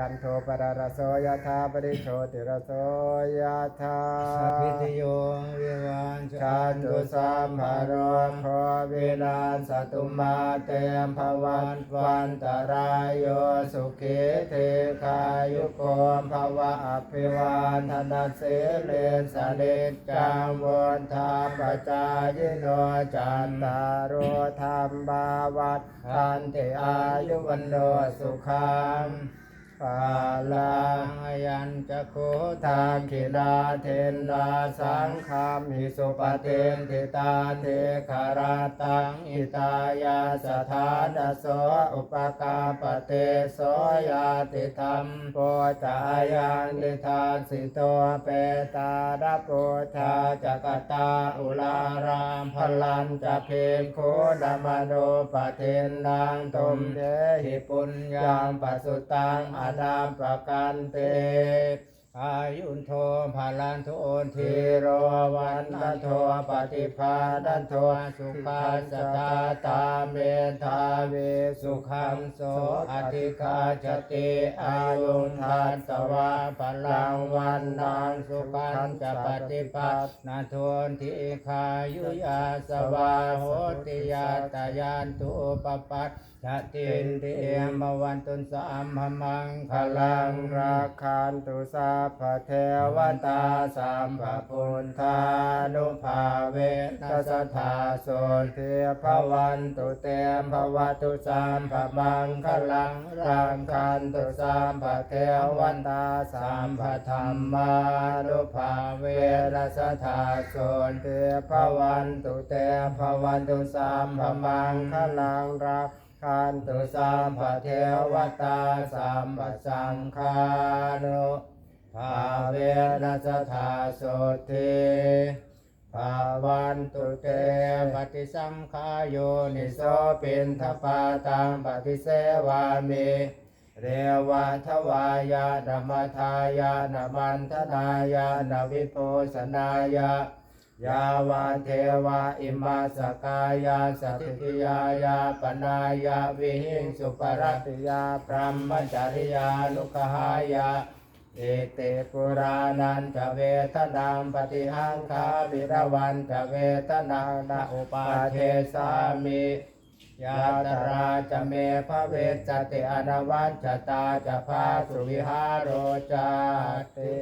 จันโทปรารโสยธาปริโชติรโสยธาสัพพิติโยวิวันชาตุสัมภารโคเวลาสตุมาเตมภวันวันตรายโยสุขีเทคายุโกมภวะอภิวันธนาเสเลสเลจังวนทาปจายโนจันตารโธรรมบาวัตทันติอายุวันโนสุขัง ปาลังยัญจะโคทาคิลาเทนลาสังคามิสุปเทนทิตาเทคาราตังอิตายาสถานโสอุปกาปเตโสยาติธรรมโปจายังนิทานสิโตเปตาดโปชาจักตาอุลารามพลันจะเพนโคดมโนปเทนนางตมเดหิปุญญามปัสสุตังอดามประกันเต อายุนโทภาลันทุโอนทีโรวันนโทปฏิภาดันโทสุขัสสตาตาเมธาเวสุขังโสอธิคาจติอายุทัสสวาพลังวันนางสุขันจะปฏิปัตนาทวนทิคายุยาสวาโหติยาตายานตุปปัตชะตินเตมวันตุนสามหมังพลังราคันตุสาพเทวตาสัมภพุทธานุภาเวนัสธาโสเทภวันตุเตมภวตุสัมภมังคลังรังคันตุสัมภเทวันตาสัมภธรรมานุภาเวนัสธาโสเทภวันตุเตมภวันตุสัมภมังคลังรังคันตุสัมภเทวตาสัมปสังคานุ ภาเวนัสธาโสทิภาวันตุเตปฏิสังขายโยนิโสปินทปาตังปฏิเสวามิเรวะทวายานัมทายานามันทนายานาวิโพสนายายาวาเทวาอิมาสกายาสติติยายาปนายาวิหิงสุปรติยาพรหมจริยานุกหายา อเตปุรานันจะเวทนามปฏิหังคาวิรวันจะเวทนานาอุปาเทสามิยาตราจะเมพระเวชจติอนาวัชตาจะพาสุวิหารโรจาติ